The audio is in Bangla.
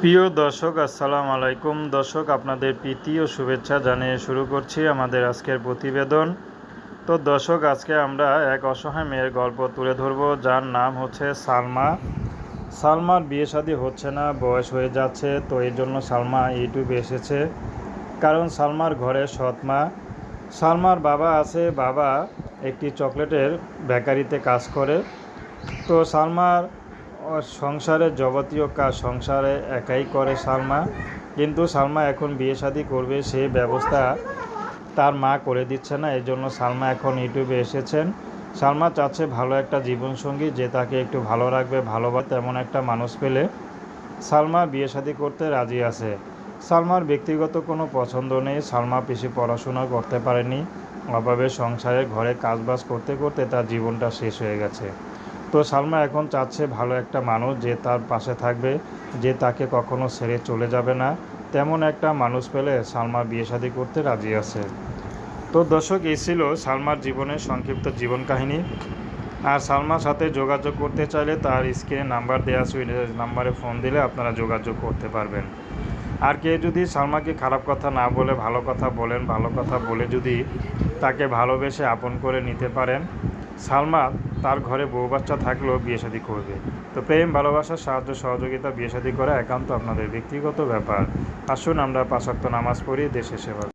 প্রিয় দর্শক, আসসালামু আলাইকুম। দর্শক, আপনাদের প্রীতি ও শুভেচ্ছা জানিয়ে শুরু করছি আমাদের আজকের প্রতিবেদন। তো দর্শক, আজকে আমরা এক অসহায় মেয়ের গল্প তুলে ধরব, যার নাম হচ্ছে সালমা। সালমার বিয়ে শাদী হচ্ছে না, বয়স হয়ে যাচ্ছে, তো এই জন্য সালমা ইউটিউবে এসেছে। কারণ সালমার ঘরে সৎমা সালমার বাবা আছে, বাবা একটি চকলেটের বেকারিতে কাজ করে। তো সালমার ও সংসারের যাবতীয় কাজ সংসারে একাই করে সালমা। কিন্তু সালমা এখন বিয়ে শাদী করবে সেই ব্যবস্থা তার মা করে দিচ্ছে না এই জন্য সালমা এখন ইউটিউবে এসেছেন। সালমা চাচ্ছে ভালো একটা জীবনসঙ্গী যে তাকে একটু ভালো রাখবে, ভালোবাসে, তেমন একটা মানুষ পেলে। সালমা বিয়ে শাদী করতে রাজি আছে। সালমার ব্যক্তিগত কোনো পছন্দ নেই, সালমা বেশি পড়াশোনা করতে পারেনি। অভাবে সংসারে ঘরে কাজবাজ করতে করতে তার জীবনটা শেষ হয়ে গেছে। তো সালমা এখন চাচ্ছে ভালো একটা মানুষ যে তার পাশে থাকবে, যে তাকে কখনো ছেড়ে চলে যাবে না। তেমন একটা মানুষ পেলে সালমা বিয়ে শাদী করতে রাজি আছে। তো দর্শক, এই ছিল সালমার জীবনের সংক্ষিপ্ত জীবন কাহিনী। আর সালমার সাথে যোগাযোগ করতে চাইলে তার স্ক্রিনে নাম্বার দেওয়া আছে নাম্বারে ফোন দিলে আপনারা যোগাযোগ করতে পারবেন। আর কে যদি সালমাকে খারাপ কথা না বলে, ভালো কথা বলেন, ভালো কথা বলে যদি তাকে ভালোবেসে আপন করে নিতে পারেন সালমা তার ঘরে বউ বাচ্চা থাকলেও বিয়ে শাদী করবে। তো প্রেম ভালোবাসার সাহায্য, সহযোগিতা, বিয়ে শাদী করা একান্ত আপনাদের ব্যক্তিগত ব্যাপার। আসুন আমরা পাশাক্ত নামাজ পড়ি দেশে সেবা